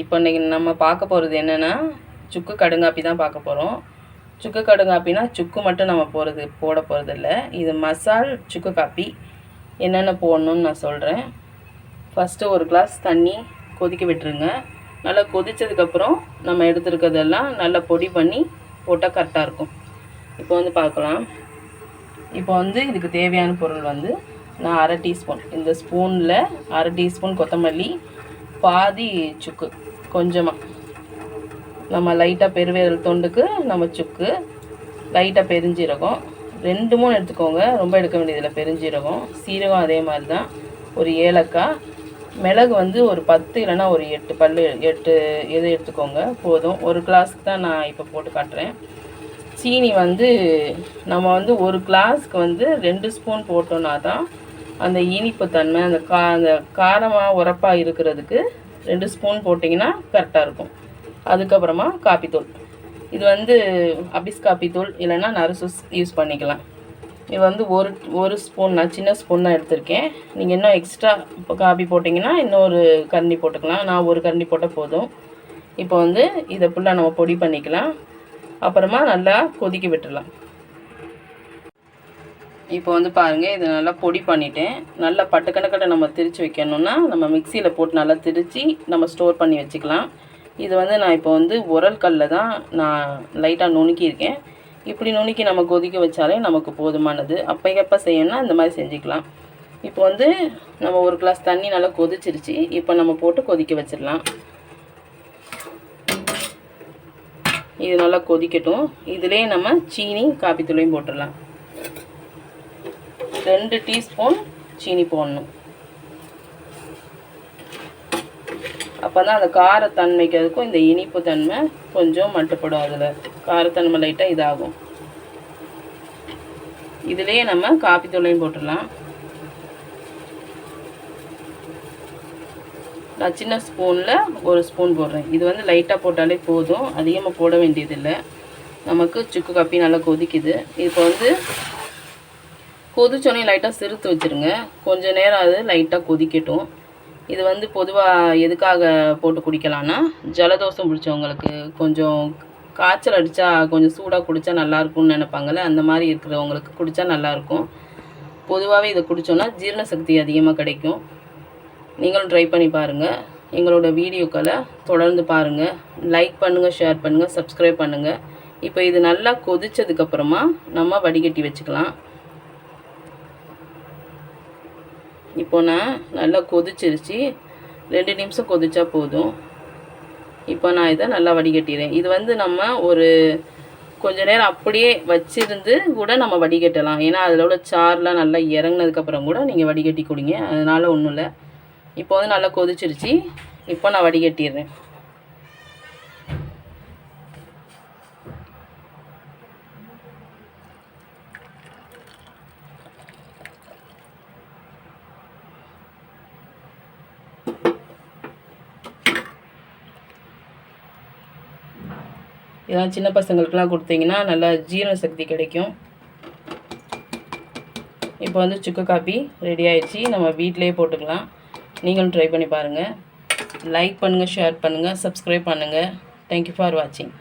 இப்போ இன்றைக்கி நம்ம பார்க்க போகிறது என்னென்னா சுக்கு கடுங்காப்பி தான் பார்க்க போகிறோம் சுக்கு கடுங்காப்பினா சுக்கு மட்டும் நம்ம போகிறது போட போகிறதில்ல இது மசால் சுக்கு காப்பி. என்னென்ன போடணும்னு நான் சொல்கிறேன் ஃபஸ்ட்டு ஒரு கிளாஸ் தண்ணி கொதிக்க விட்டுருங்க. நல்லா கொதித்ததுக்கப்புறம் நம்ம எடுத்துருக்கிறதெல்லாம் நல்லா பொடி பண்ணி போட்டால் கரெக்டாக இருக்கும். இப்போ வந்து பார்க்கலாம். இப்போ வந்து இதுக்கு தேவையான பொருள் வந்து நான் அரை டீஸ்பூன். இந்த ஸ்பூனில் அரை டீஸ்பூன் கொத்தமல்லி பாதி சுக்கு கொஞ்சமாக நம்ம லைட்டாக பெருவேரல் தொண்டுக்கு நம்ம சுக்கு லைட்டாக பெருஞ்சீரகம். ரெண்டு மூணு எடுத்துக்கோங்க ரொம்ப எடுக்க வேண்டியதில்லை பெருஞ்சீரகம். சீரகம் அதே மாதிரி தான் ஒரு ஏலக்காய். மிளகு வந்து ஒரு பத்து இல்லைன்னா ஒரு எட்டு பல் எட்டு இது எடுத்துக்கோங்க போதும். ஒரு கிளாஸ்க்கு தான் நான் இப்போ போட்டு காட்டுறேன். சீனி வந்து நம்ம வந்து ஒரு கிளாஸ்க்கு வந்து ரெண்டு ஸ்பூன் போட்டோன்னா தான் அந்த இனிப்பு தன்மை அந்த கா அந்த காரமாக உரப்பாக இருக்கிறதுக்கு ரெண்டு ஸ்பூன் போட்டிங்கன்னா கரெக்டாக இருக்கும். அதுக்கப்புறமா காப்பித்தூள் இது வந்து அபிஸ் காப்பித்தூள் இல்லைன்னா நரசூஸ் யூஸ் பண்ணிக்கலாம். இது வந்து ஒரு ஒரு ஸ்பூன் நான் சின்ன ஸ்பூன் தான் எடுத்திருக்கேன். நீங்கள் இன்னும் எக்ஸ்ட்ரா இப்போ காபி போட்டிங்கன்னா இன்னொரு கரண்டி போட்டுக்கலாம். நான் ஒரு கரண்டி போட்டால் போதும். இப்போ வந்து இதை ஃபுல்லாக நம்ம பொடி பண்ணிக்கலாம். அப்புறமா நல்லா கொதிக்க விட்டுடலாம். இப்போ வந்து பாருங்கள் இதை நல்லா பொடி பண்ணிவிட்டேன் நல்லா பட்டுக்கணக்கட்டை நம்ம திரித்து வைக்கணும்னா நம்ம மிக்சியில் போட்டு நல்லா திரித்து நம்ம ஸ்டோர் பண்ணி வச்சுக்கலாம். இது வந்து நான் இப்போ வந்து உரல் கல்லில் தான் நான் லைட்டாக நுணுக்கியிருக்கேன் இப்படி நுணுக்கி நம்ம கொதிக்க வச்சாலே நமக்கு போதுமானது. அப்போ செய்யணும்னா இந்த மாதிரி செஞ்சுக்கலாம். இப்போ வந்து நம்ம ஒரு கிளாஸ் தண்ணி நல்லா கொதிச்சிருச்சு. இப்போ நம்ம போட்டு கொதிக்க வச்சிடலாம். இது நல்லா கொதிக்கட்டும். இதிலே நம்ம சீனி காப்பி தூளையும் போட்டுடலாம். ரெண்டு டீஸ்பூன் சீனி போடணும். அப்போ தான் அந்த காரத்தன்மைக்கு அதுக்கும் இந்த இனிப்பு தன்மை கொஞ்சம் மட்டுப்படும் அதில். காரத்தன்மை லைட்டாக இதாகும். இதுலேயே நம்ம காப்பி தூளையும் போட்டுடலாம். நான் சின்ன ஸ்பூனில் ஒரு ஸ்பூன் போடுறேன். இது வந்து லைட்டாக போட்டாலே போதும். அதிகமாக போட வேண்டியதில்லை. நமக்கு சுக்கு காப்பி நல்லா கொதிக்குது. இப்போ வந்து கொதிச்சோடனே லைட்டாக சிறுத்து வச்சுருங்க. கொஞ்சம் நேரம் அது லைட்டாக கொதிக்கட்டும். இது வந்து பொதுவாக எதுக்காக போட்டு குடிக்கலான்னா ஜலதோஷம் பிடிச்சவங்களுக்கு கொஞ்சம் காய்ச்சல் அடித்தா கொஞ்சம் சூடாக குடித்தா நல்லாயிருக்கும்னு நினைப்பாங்கள்ல அந்த மாதிரி இருக்கிறவங்களுக்கு குடித்தா நல்லாயிருக்கும் பொதுவாகவே இதை குடித்தோன்னா ஜீரண சக்தி அதிகமாக கிடைக்கும். நீங்களும் ட்ரை பண்ணி பாருங்கள் எங்களோட வீடியோக்களை தொடர்ந்து பாருங்கள் லைக் பண்ணுங்கள் ஷேர் பண்ணுங்கள் சப்ஸ்கிரைப் பண்ணுங்கள் இப்போ இது நல்லா கொதித்ததுக்கப்புறமா நம்ம வடிகட்டி வச்சுக்கலாம். இப்போ நான் நல்லா கொதிச்சிருச்சு. ரெண்டு நிமிஷம் கொதிச்சா போதும். இப்போ நான் இதை நல்லா வடிகட்டிடுறேன் இது வந்து நம்ம ஒரு கொஞ்ச நேரம் அப்படியே வச்சிருந்து கூட நம்ம வடிகட்டலாம். ஏன்னா அதில் உள்ள சார்லாம் நல்லா இறங்கினதுக்கப்புறம் கூட நீங்கள் வடிகட்டி கொடுங்க. அதனால் ஒன்றும் இல்லை. இப்போ வந்து நல்லா கொதிச்சிருச்சு. இப்போ நான் வடிகட்டிடுறேன் இதெல்லாம் சின்ன பசங்களுக்கெலாம் கொடுத்தீங்கன்னா நல்லா ஜீரண சக்தி கிடைக்கும். இப்போ வந்து சுக்கு காப்பி ரெடி ஆயிடுச்சு. நம்ம வீட்டிலேயே போட்டுக்கலாம். நீங்களும் ட்ரை பண்ணி பாருங்கள் லைக் பண்ணுங்கள் ஷேர் பண்ணுங்கள் சப்ஸ்கிரைப் பண்ணுங்கள் தேங்க்யூ ஃபார் வாட்சிங்